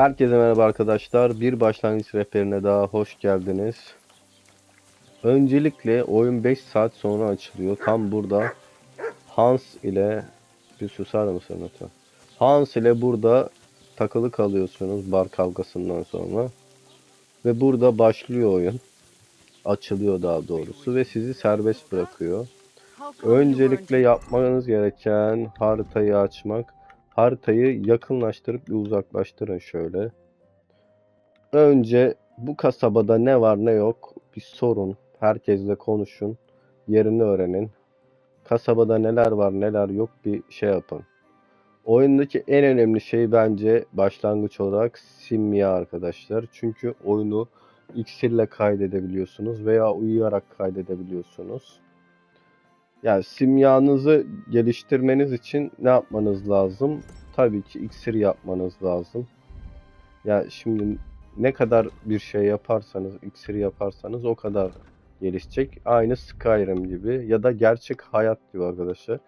Herkese merhaba arkadaşlar. Bir başlangıç rehberine daha hoş geldiniz. Öncelikle oyun 5 saat sonra açılıyor. Tam burada Hans ile bir susar mısın lütfen? Hans ile burada takılı kalıyorsunuz bar kavgasından sonra. Ve burada başlıyor oyun. Açılıyor daha doğrusu ve sizi serbest bırakıyor. Öncelikle yapmanız gereken haritayı açmak. Haritayı yakınlaştırıp bir uzaklaştırın şöyle. Önce bu kasabada ne var ne yok bir sorun. Herkesle konuşun. Yerini öğrenin. Kasabada neler var neler yok bir şey yapın. Oyundaki en önemli şey bence başlangıç olarak simya arkadaşlar. Çünkü oyunu iksirle kaydedebiliyorsunuz veya uyuyarak kaydedebiliyorsunuz. Yani simyanızı geliştirmeniz için ne yapmanız lazım? Tabii ki iksir yapmanız lazım. Ya şimdi ne kadar bir şey yaparsanız, iksir yaparsanız o kadar gelişecek. Aynı Skyrim gibi ya da gerçek hayat gibi arkadaşlar.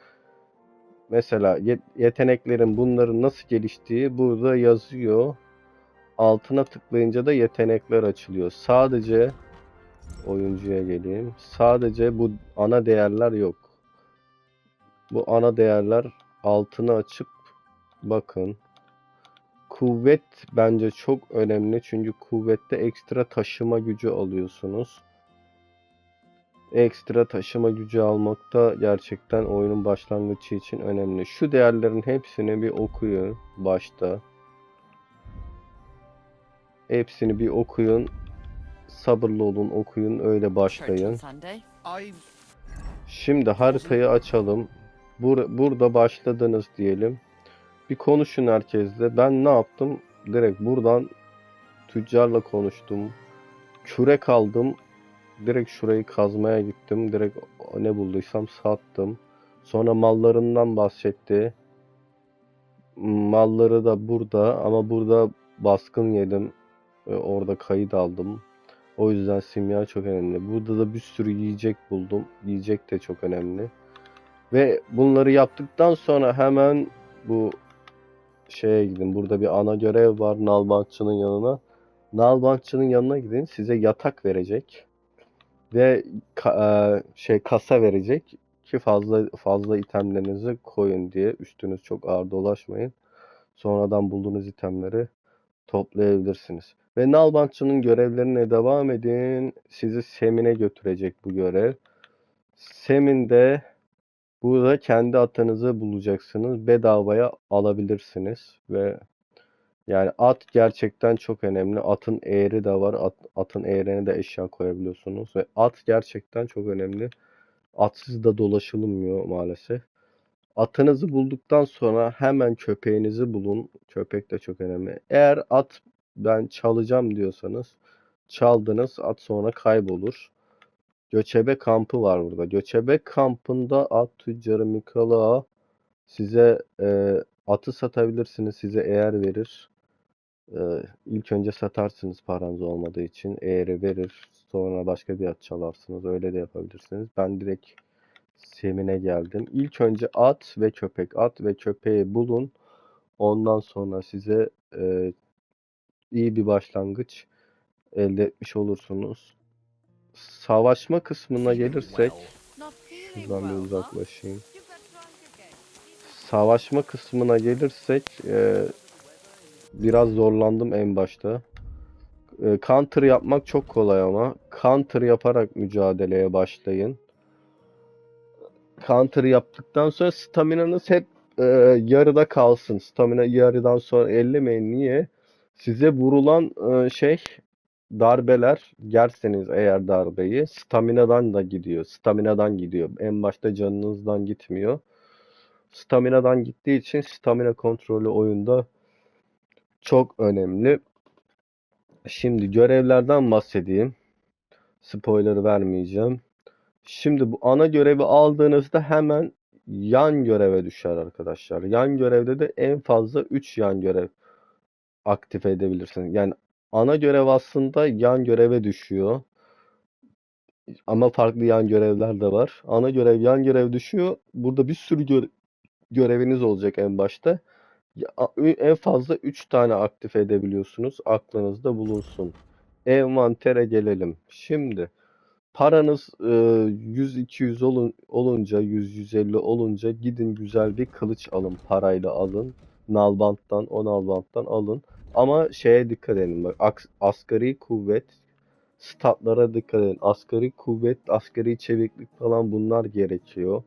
Mesela ye- yeteneklerin bunların nasıl geliştiği burada yazıyor. Altına tıklayınca da yetenekler açılıyor. Sadece oyuncuya geleyim. Sadece bu ana değerler yok. Bu ana değerler altını açıp bakın. Kuvvet bence çok önemli çünkü kuvvette ekstra taşıma gücü alıyorsunuz. Ekstra taşıma gücü almak da gerçekten oyunun başlangıcı için önemli. Şu değerlerin hepsini bir okuyun başta. Hepsini bir okuyun. Sabırlı olun, okuyun, öyle başlayın. Şimdi haritayı açalım. Bur- burada başladınız diyelim. Bir konuşun herkesle. Ben ne yaptım? Direkt buradan tüccarla konuştum. Kürek aldım. Direkt şurayı kazmaya gittim. Direkt ne bulduysam sattım. Sonra mallarından bahsetti. Malları da burada ama burada baskın yedim. Ve Orada kayıt aldım. O yüzden simya çok önemli. Burada da bir sürü yiyecek buldum. Yiyecek de çok önemli. Ve bunları yaptıktan sonra hemen bu şeye gidin. Burada bir ana görev var Nalbantçı'nın yanına. Nalbantçı'nın yanına gidin. Size yatak verecek. Ve ka- e, şey kasa verecek ki fazla fazla itemlerinizi koyun diye. Üstünüz çok ağır dolaşmayın. Sonradan bulduğunuz itemleri toplayabilirsiniz. Ve Nalbantçı'nın görevlerine devam edin. Sizi Semin'e götürecek bu görev. Semin'de burada kendi atınızı bulacaksınız. Bedavaya alabilirsiniz. Ve yani at gerçekten çok önemli. Atın eğri de var. At, atın eğrine de eşya koyabiliyorsunuz. Ve at gerçekten çok önemli. Atsız da dolaşılmıyor maalesef. Atınızı bulduktan sonra hemen köpeğinizi bulun. Köpek de çok önemli. Eğer at ben çalacağım diyorsanız çaldınız at sonra kaybolur. Göçebe kampı var burada. Göçebe kampında at tüccarı Mikala size e, atı satabilirsiniz. Size eğer verir. E, ilk önce satarsınız paranız olmadığı için. Eğeri verir. Sonra başka bir at çalarsınız. Öyle de yapabilirsiniz. Ben direkt Semin'e geldim. İlk önce at ve köpek. At ve köpeği bulun. Ondan sonra size e, iyi bir başlangıç elde etmiş olursunuz. Savaşma kısmına gelirsek şuradan bir uzaklaşayım. Savaşma kısmına gelirsek e, biraz zorlandım en başta. E, counter yapmak çok kolay ama counter yaparak mücadeleye başlayın. Counter yaptıktan sonra staminanız hep e, yarıda kalsın. Stamina yarıdan sonra ellemeyin. Niye? Size vurulan e, şey darbeler yerseniz eğer darbeyi staminadan da gidiyor. Staminadan gidiyor. En başta canınızdan gitmiyor. Staminadan gittiği için stamina kontrolü oyunda çok önemli. Şimdi görevlerden bahsedeyim. Spoiler vermeyeceğim. Şimdi bu ana görevi aldığınızda hemen yan göreve düşer arkadaşlar. Yan görevde de en fazla 3 yan görev aktif edebilirsiniz. Yani ana görev aslında yan göreve düşüyor. Ama farklı yan görevler de var. Ana görev yan görev düşüyor. Burada bir sürü gö- göreviniz olacak en başta. En fazla 3 tane aktif edebiliyorsunuz. Aklınızda bulunsun. Envantere gelelim. Şimdi paranız e, 100-200 olun, olunca 100-150 olunca gidin güzel bir kılıç alın. Parayla alın. Nalbant'tan o Nalbant'tan alın. Ama şeye dikkat edin. Bak asgari kuvvet statlara dikkat edin. Asgari kuvvet, asgari çeviklik falan bunlar gerekiyor.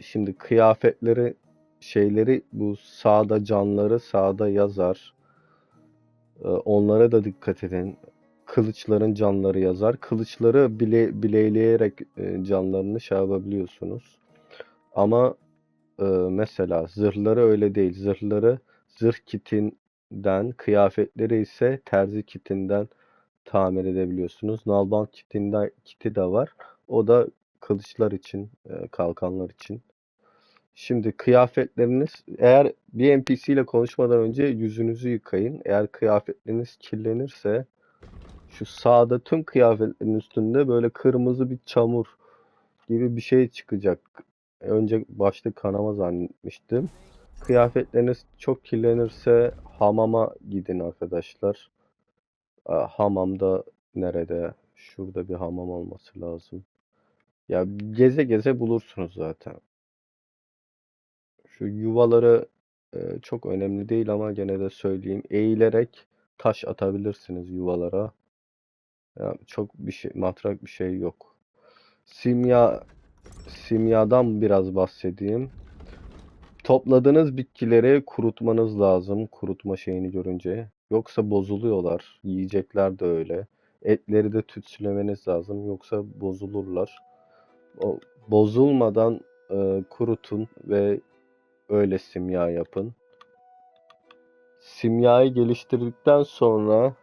Şimdi kıyafetleri şeyleri bu sağda canları sağda yazar. Ee, Onlara da dikkat edin. Kılıçların canları yazar. Kılıçları bile, bileyleyerek e, canlarını şey yapabiliyorsunuz. Ama e, mesela zırhları öyle değil. Zırhları zırh kitinden, kıyafetleri ise terzi kitinden tamir edebiliyorsunuz. Nalbant kitinden kiti de var. O da kılıçlar için, e, kalkanlar için. Şimdi kıyafetleriniz eğer bir NPC ile konuşmadan önce yüzünüzü yıkayın. Eğer kıyafetleriniz kirlenirse şu sağda tüm kıyafetlerin üstünde böyle kırmızı bir çamur gibi bir şey çıkacak. Önce başta kanama zannetmiştim. Kıyafetleriniz çok kirlenirse hamama gidin arkadaşlar. Aa, Hamamda nerede? Şurada bir hamam olması lazım. Ya geze geze bulursunuz zaten. Şu yuvaları e, çok önemli değil ama gene de söyleyeyim. Eğilerek taş atabilirsiniz yuvalara. Yani çok bir şey, matrak bir şey yok. Simya simyadan biraz bahsedeyim. Topladığınız bitkileri kurutmanız lazım. Kurutma şeyini görünce. Yoksa bozuluyorlar. Yiyecekler de öyle. Etleri de tütsülemeniz lazım. Yoksa bozulurlar. O bozulmadan e, kurutun ve öyle simya yapın. Simyayı geliştirdikten sonra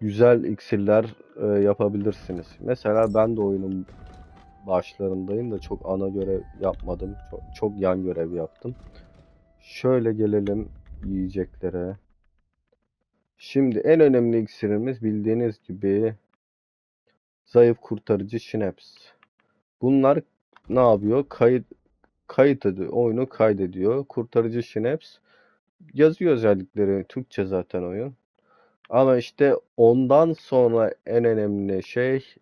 güzel iksirler e, yapabilirsiniz. Mesela ben de oyunun başlarındayım da çok ana görev yapmadım. Çok, çok yan görev yaptım. Şöyle gelelim yiyeceklere. Şimdi en önemli iksirimiz bildiğiniz gibi zayıf kurtarıcı şineps. Bunlar ne yapıyor? Kayıt kayıt ediyor. Oyunu kaydediyor. Kurtarıcı şineps yazıyor özellikleri. Türkçe zaten oyun. Ama işte ondan sonra en önemli şey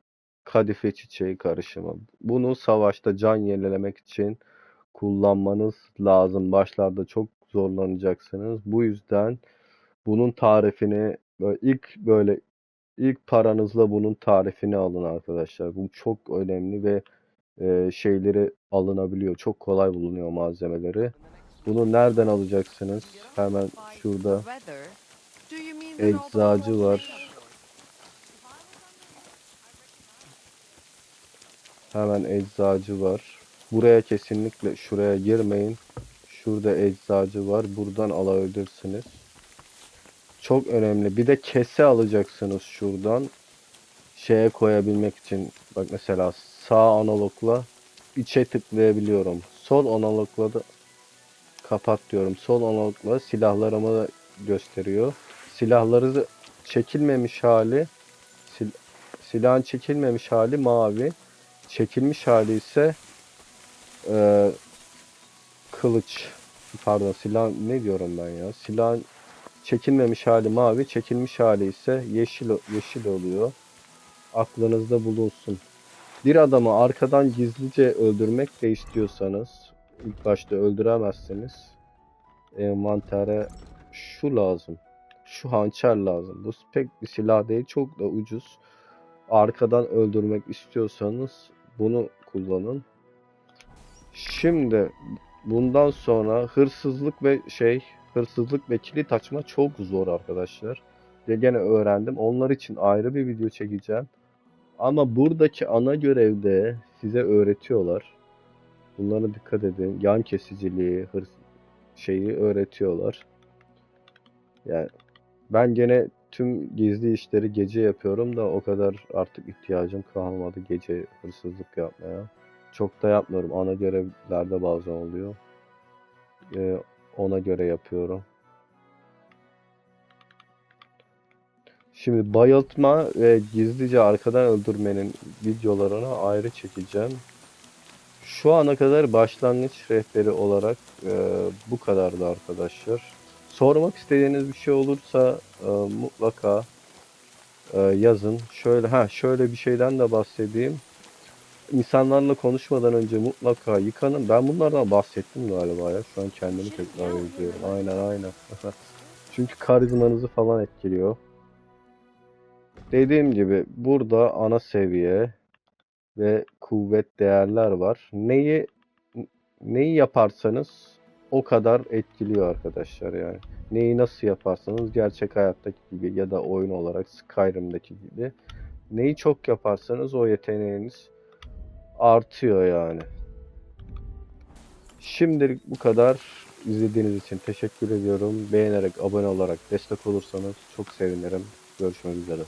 kadife çiçeği karışımı. Bunu savaşta can yenilemek için kullanmanız lazım. Başlarda çok zorlanacaksınız. Bu yüzden bunun tarifini böyle ilk böyle ilk paranızla bunun tarifini alın arkadaşlar. Bu çok önemli ve e, şeyleri alınabiliyor. Çok kolay bulunuyor malzemeleri. Bunu nereden alacaksınız? Hemen şurada eczacı var. Hemen eczacı var. Buraya kesinlikle şuraya girmeyin. Şurada eczacı var. Buradan alabilirsiniz. Çok önemli. Bir de kese alacaksınız şuradan. Şeye koyabilmek için. Bak mesela sağ analogla içe tıklayabiliyorum. Sol analogla da kapat diyorum. Sol analogla silahlarımı da gösteriyor. Silahları çekilmemiş hali sil silahın çekilmemiş hali mavi. Çekilmiş hali ise e, kılıç. Pardon silah ne diyorum ben ya? Silahın çekilmemiş hali mavi, çekilmiş hali ise yeşil yeşil oluyor. Aklınızda bulunsun. Bir adamı arkadan gizlice öldürmek de istiyorsanız ilk başta öldüremezsiniz. Envantere şu lazım. Şu hançer lazım. Bu pek bir silah değil. Çok da ucuz. Arkadan öldürmek istiyorsanız bunu kullanın. Şimdi bundan sonra hırsızlık ve şey hırsızlık ve kilit açma çok zor arkadaşlar. Ve gene öğrendim. Onlar için ayrı bir video çekeceğim. Ama buradaki ana görevde size öğretiyorlar. Bunlara dikkat edin. Yan kesiciliği, hırs şeyi öğretiyorlar. Yani ben gene tüm gizli işleri gece yapıyorum da o kadar artık ihtiyacım kalmadı gece hırsızlık yapmaya. Çok da yapmıyorum. Ana görevlerde bazen oluyor. Ee, ona göre yapıyorum. Şimdi bayıltma ve gizlice arkadan öldürmenin videolarını ayrı çekeceğim. Şu ana kadar başlangıç rehberi olarak e, bu kadardı arkadaşlar. Sormak istediğiniz bir şey olursa e, mutlaka e, yazın. Şöyle ha şöyle bir şeyden de bahsedeyim. İnsanlarla konuşmadan önce mutlaka yıkanın. Ben bunlardan bahsettim galiba ya. Şu an kendimi tekrar ediyorum. Aynen aynen. Çünkü karizmanızı falan etkiliyor. Dediğim gibi burada ana seviye ve kuvvet değerler var. Neyi neyi yaparsanız o kadar etkiliyor arkadaşlar yani. Neyi nasıl yaparsanız gerçek hayattaki gibi ya da oyun olarak Skyrim'deki gibi neyi çok yaparsanız o yeteneğiniz artıyor yani. Şimdilik bu kadar. İzlediğiniz için teşekkür ediyorum. Beğenerek, abone olarak destek olursanız çok sevinirim. Görüşmek üzere.